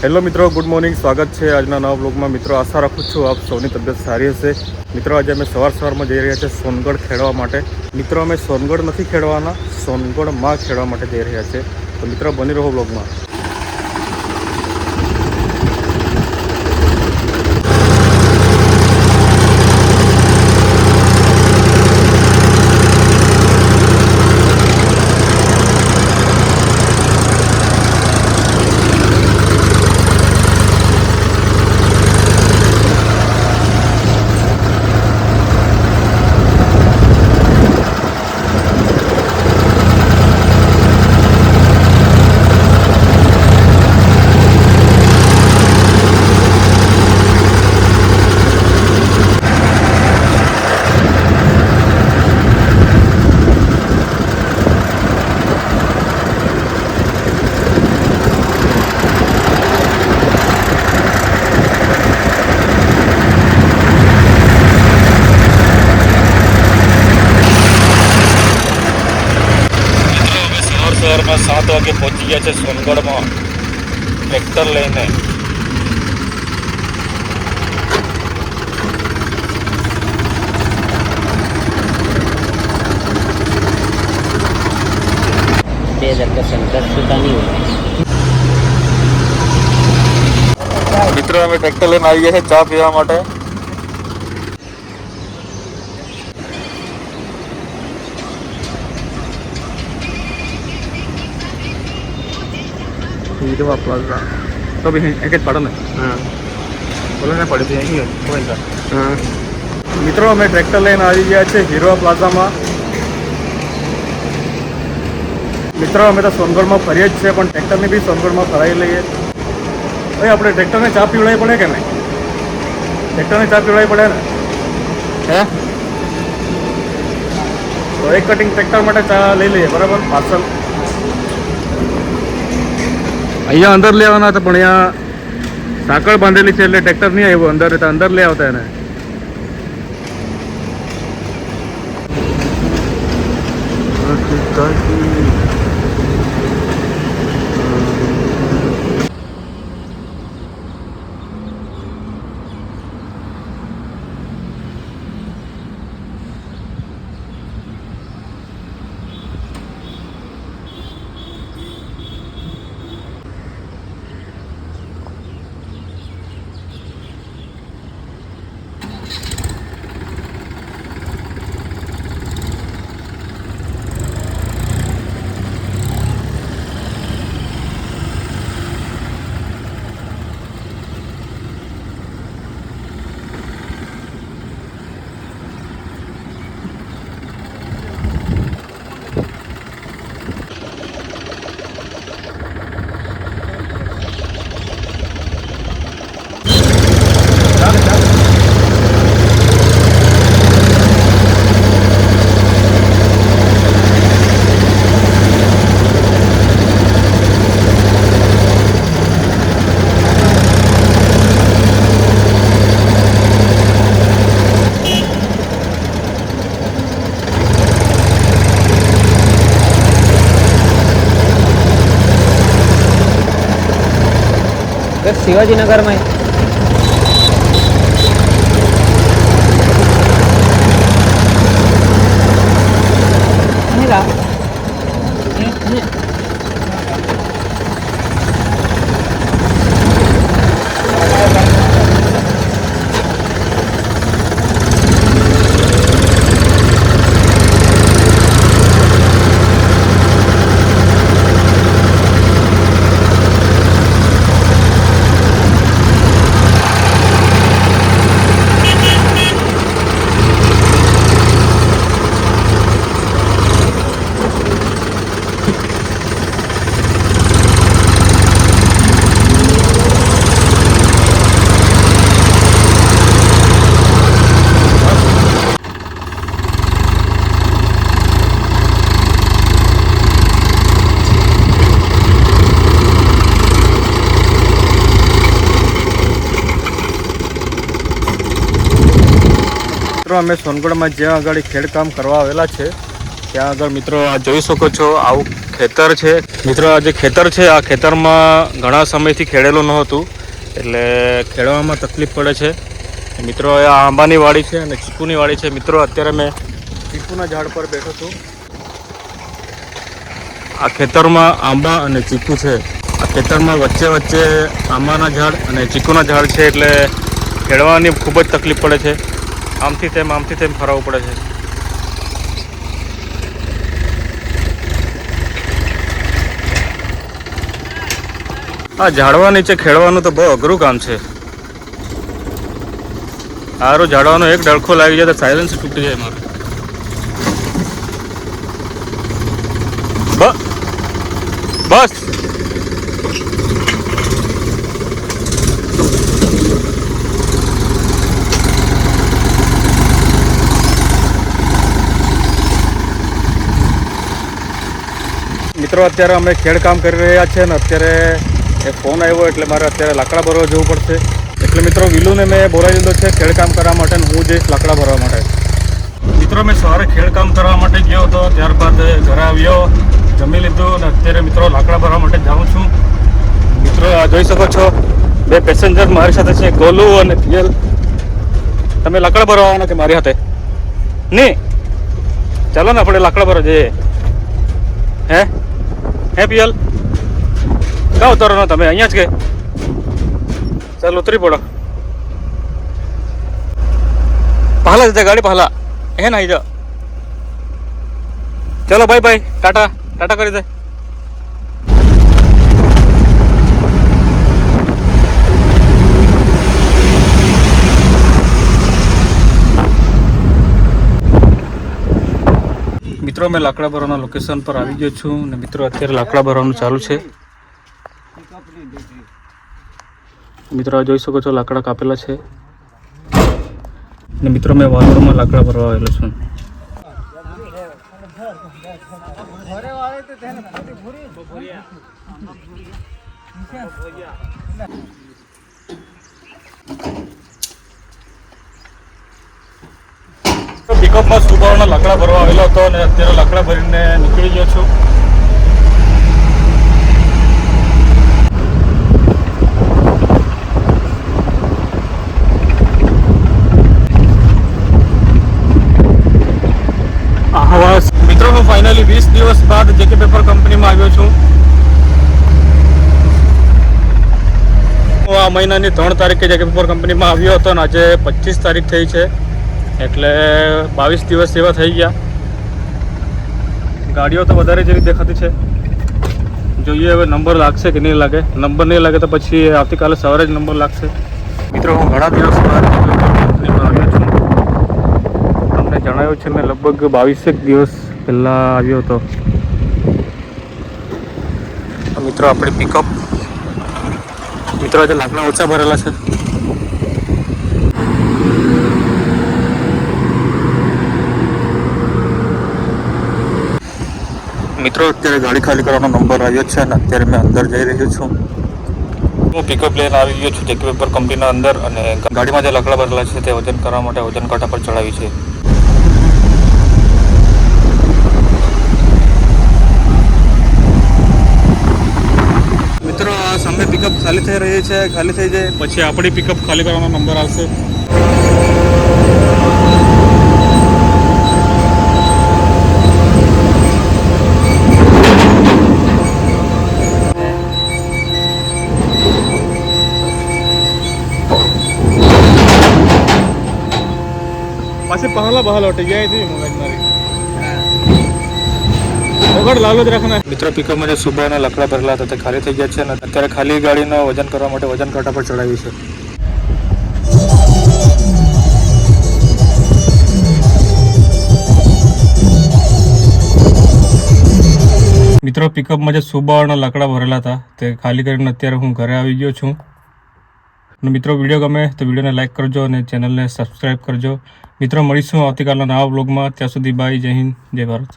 Hello મિત્રો, good morning. સ્વાગત છે આજના નવા બ્લોગમાં મિત્રો, આશા રાખું છું આપ સૌની તબિયત સારી હશે. મિત્રો, આજે અમે સવાર સવારમાં જઈ રહ્યા છીએ સોનગઢ ખેડવા માટે. મિત્રો, અમે સોનગઢ નથી ખેડવાના, સોનગઢમાં ખેડવા માટે જઈ રહ્યા છીએ. તો મિત્રો, બની રહો બ્લોગમાં મિત્રો અમે સવાર સવારમાં સાત વાગે પહોંચી ગયા છે સોનગઢમાં. ટ્રેક્ટર લઈને. બે હજાર નહીં હોય. મિત્રો અમે ટ્રેક્ટર લઈને આવી ગયા છે ચા પીવા માટે. પ્લાઝા તો બી એક જ પાડો ને હા બોલો ને પડી કોઈ હા મિત્રો અમે ટ્રેક્ટર લઈને આવી ગયા છે હીરો પ્લાઝામાં મિત્રો અમે તો સોનગઢમાં ફરીએ જ છે પણ ટ્રેક્ટરને બી સોનગઢમાં ફરાવી લઈએ ભાઈ આપણે ટ્રેક્ટરને ચા પીવડાવી પડે કે નહીં ટ્રેક્ટરને ચા પીવડાવી પડે ને હે તો એક કટિંગ ટ્રેક્ટર માટે ચા લઈ લઈએ બરાબર પાર્સલ અહીંયા અંદર લેવાના હતા, પણ અહીંયા સાંકળ બાંધેલી છે એટલે ટ્રેક્ટર નહીં આવ્યું. અંદર તો અંદર લઈ આવતા એને. શિવાજીનગરમાં મિત્રો, અમે સોનગઢમાં જ્યાં આગળ ખેડકામ કરવા આવેલા છે, ત્યાં આગળ મિત્રો આ જોઈ શકો છો, આવું ખેતર છે. મિત્રો, આ જે ખેતર છે, આ ખેતરમાં ઘણા સમયથી ખેડેલું નહોતું, એટલે ખેડવામાં તકલીફ પડે છે. મિત્રો આ આંબાની વાડી છે અને ચીકુની વાડી છે. મિત્રો, અત્યારે મેં ચીકુના ઝાડ પર બેઠો છું. આ ખેતરમાં આંબા અને ચીકુ છે. આ ખેતરમાં વચ્ચે વચ્ચે આંબાના ઝાડ અને ચીકુના ઝાડ છે, એટલે ખેડવાની ખૂબ જ તકલીફ પડે છે. આમથી તેમ આમથી તેમ ફરાવવું પડે છે. આ ઝાડવા નીચે ખેડવાનું તો બહુ અઘરું કામ છે. સારું ઝાડવાનો એક ડળખો લાગી જાય તો સાયલન્સ તૂટી જાય મારું. બસ. મિત્રો, અત્યારે અમે ખેડકામ કરી રહ્યા છીએ ને અત્યારે એ ફોન આવ્યો એટલે મારે અત્યારે લાકડા ભરવા જવું પડશે. એટલે મિત્રો, વિલુને મેં બોલાવી દીધો છે ખેડકામ કરવા માટે હું જઈશ લાકડા ભરવા માટે. મિત્રો, મેં સવારે ખેડકામ કરવા માટે ગયો હતો, ત્યારબાદ ઘરે આવ્યો, જમી લીધું અને અત્યારે મિત્રો લાકડા ભરવા માટે જાઉં છું. મિત્રો જોઈ શકો છો, બે પેસેન્જર મારી સાથે છે, ગોલુ અને પિયલ. તમે લાકડા ભરવા આવવાના કે મારી સાથે નહીં ચાલો ને આપણે લાકડા ભરવા જઈએ. હે? હે પિયલ ક્યાં ઉતરવાનો તમે, અહીંયા જ કે. ચાલ ઉતરી પડો પહેલા જતા ગાડી પહેલા. હે ના જાઓ ચલો બાય બાય ટાટા. ટાટા કરી દે. મિત્રો, મેં લાકડા ભરવાના લોકેશન પર આવી ગયો છું અને મિત્રો, અત્યારે લાકડા ભરવાનું ચાલુ છે. મિત્રો જોઈ શકો છો, લાકડા કાપેલા છે. અને મિત્રો, મેં વાલોરમાં લાકડા ભરવા આવેલો છું. પિકઅપમાં સુબાવના લાકડા ભરવા આવેલો હતો અને અત્યારે લાકડા ભરીને નીકળી ગયો છું. મિત્રો હું ફાઇનલી વીસ દિવસ બાદ જેકે પેપર કંપનીમાં આવ્યો છું. હું આ મહિનાની ત્રણ તારીખે જેકે પેપર કંપનીમાં આવ્યો હતો અને આજે પચીસ તારીખ થઈ છે. એટલે બાવીસ દિવસ એવા થઈ ગયા. ગાડીઓ તો વધારે જેવી દેખાતી છે. જોઈએ હવે નંબર લાગશે કે નહીં લાગે. નંબર નહીં લાગે તો પછી આવતીકાલે સવારે જ નંબર લાગશે. મિત્રો, હું ઘણા દિવસ આવ્યો છું. તમને જણાવ્યું છે, મેં લગભગ બાવીસેક દિવસ પહેલાં આવ્યો હતો. મિત્રો, આપણે પિકઅપ મિત્રો, આજે લાકડા ઓછા ભરેલા છે. મિત્રો, અત્યારે ગાડી ખાલી કરવાનો નંબર આવ્યો છે અને અત્યારે મેં અંદર જઈ રહ્યો છું. હું પિકઅપ લઈને આવી ગયો છું ટેક પેપર કંપનીના અંદર અને ગાડીમાં જે લકડા ભરેલા છે તે વજન કરવા માટે વજન કાંટા પર ચડાવી છે. મિત્રો, આ સામે પિકઅપ ખાલી થઈ રહી છે, ખાલી થઈ જાય. પછી આપણી પિકઅપ ખાલી કરવાનો નંબર આવશે. પાછી પહલા બહાલ હટી જાય છે મોબાઈલ મારી. વગર લાલો જ રાખના મિત્રો પિકઅપમાં જે સુબાના લકડા ભરેલા હતા તે ખાલી થઈ ગયા છે અને અત્યારે ખાલી ગાડીનો વજન કરવા માટે વજન કાંટા પર ચડાવી છે. મિત્રો પિકઅપમાં જે સુબાવાળના લકડા ભરેલા હતા તે ખાલી કરીને અત્યારે હું ઘરે આવી ગયો છું. અને મિત્રો વીડિયો ગમે તો વિડીયોને લાઇક કરજો અને ચેનલને સબસ્ક્રાઈબ કરજો. મિત્રો મળીશું આવતીકાલના નવા બ્લોગમાં ત્યાં સુધી બાય જય હિન્દ જય ભારત.